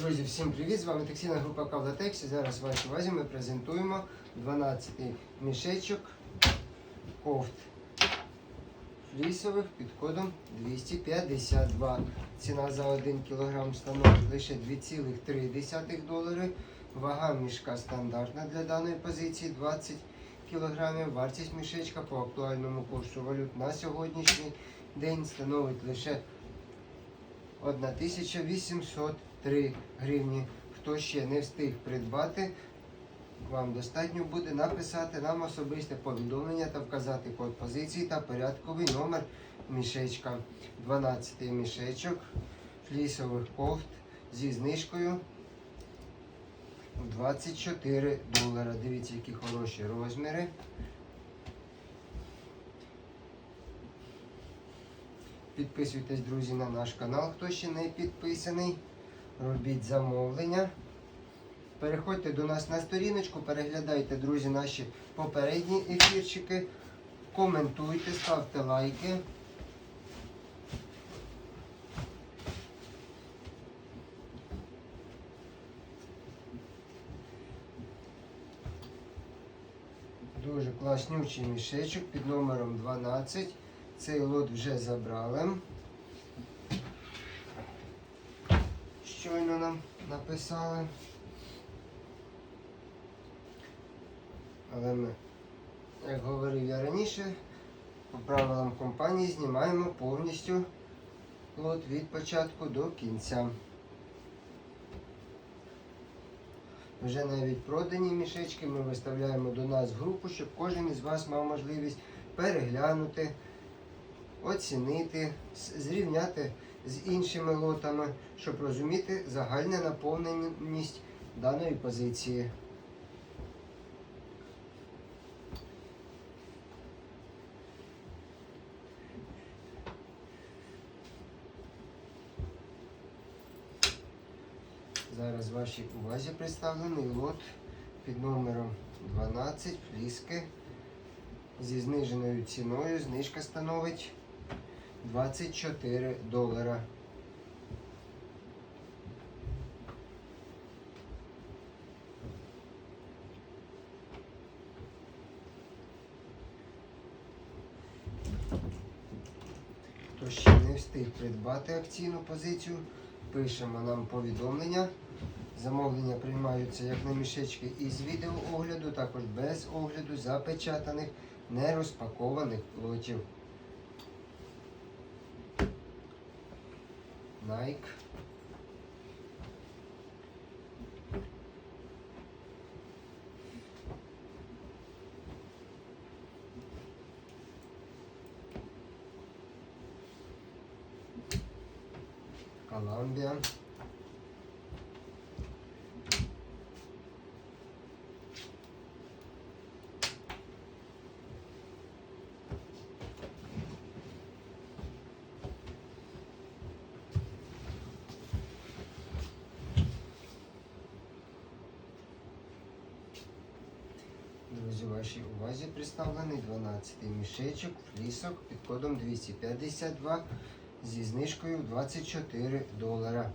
Друзі, всім привіт! З вами текстильна група Кавлатекс. Зараз в увазі ми презентуємо 12-й мішечок кофт флісових під кодом 252. Ціна за 1 кг становить лише 2,3 долари. Вага мішка стандартна для даної позиції 20 кг. Вартість мішечка по актуальному курсу валют на сьогоднішній день становить лише 1803 гривні. Хто ще не встиг придбати, вам достатньо буде написати нам особисте повідомлення та вказати код позиції та порядковий номер мішечка. 12 мішечок флісових кофт зі знижкою 24 долара. Дивіться, які хороші розміри. Підписуйтесь, друзі, на наш канал, хто ще не підписаний. Робіть замовлення. Переходьте до нас на сторіночку, переглядайте, друзі, наші попередні ефірчики. Коментуйте, ставте лайки. Дуже класнючий мішечок під номером 12. Цей лот вже забрали. Щойно нам написали. Але ми, як говорив я раніше, по правилам компанії знімаємо повністю лот від початку до кінця. Вже навіть продані мішечки ми виставляємо до нас в групу, щоб кожен із вас мав можливість переглянути оцінити, зрівняти з іншими лотами, щоб розуміти загальну наповненість даної позиції. Зараз вашій увазі представлений лот під номером 12 фліски зі зниженою ціною. Знижка становить 24 долара. Хто ще не встиг придбати акційну позицію, пишемо нам повідомлення. Замовлення приймаються як на мішечки із відеоогляду, також без огляду запечатаних, нерозпакованих лотів. Nike. Colombian. Друзі, вашій увазі представлений 12-й мішечок флісок під кодом 252 зі знижкою 24 долара.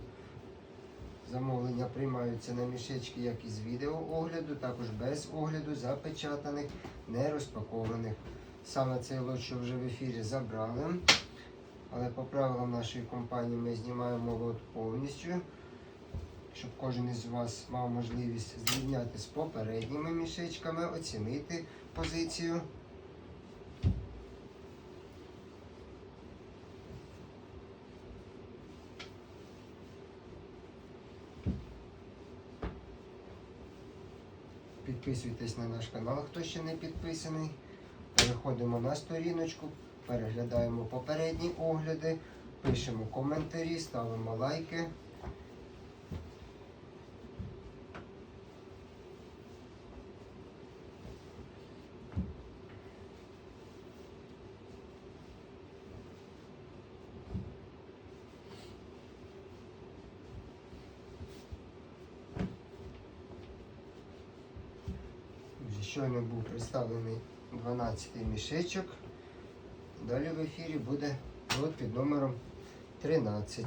Замовлення приймаються на мішечки як із відеоогляду, також без огляду, запечатаних, не розпакованих. Саме цей лот, що вже в ефірі забрали. Але по правилам нашої компанії ми знімаємо лот повністю, щоб кожен із вас мав можливість зрівняти з попередніми мішечками, оцінити позицію. Підписуйтесь на наш канал, хто ще не підписаний. Переходимо на сторіночку, переглядаємо попередні огляди, пишемо коментарі, ставимо лайки. Вже Щойно був представлений 12-й мішечок. Далі в ефірі буде під номером 13.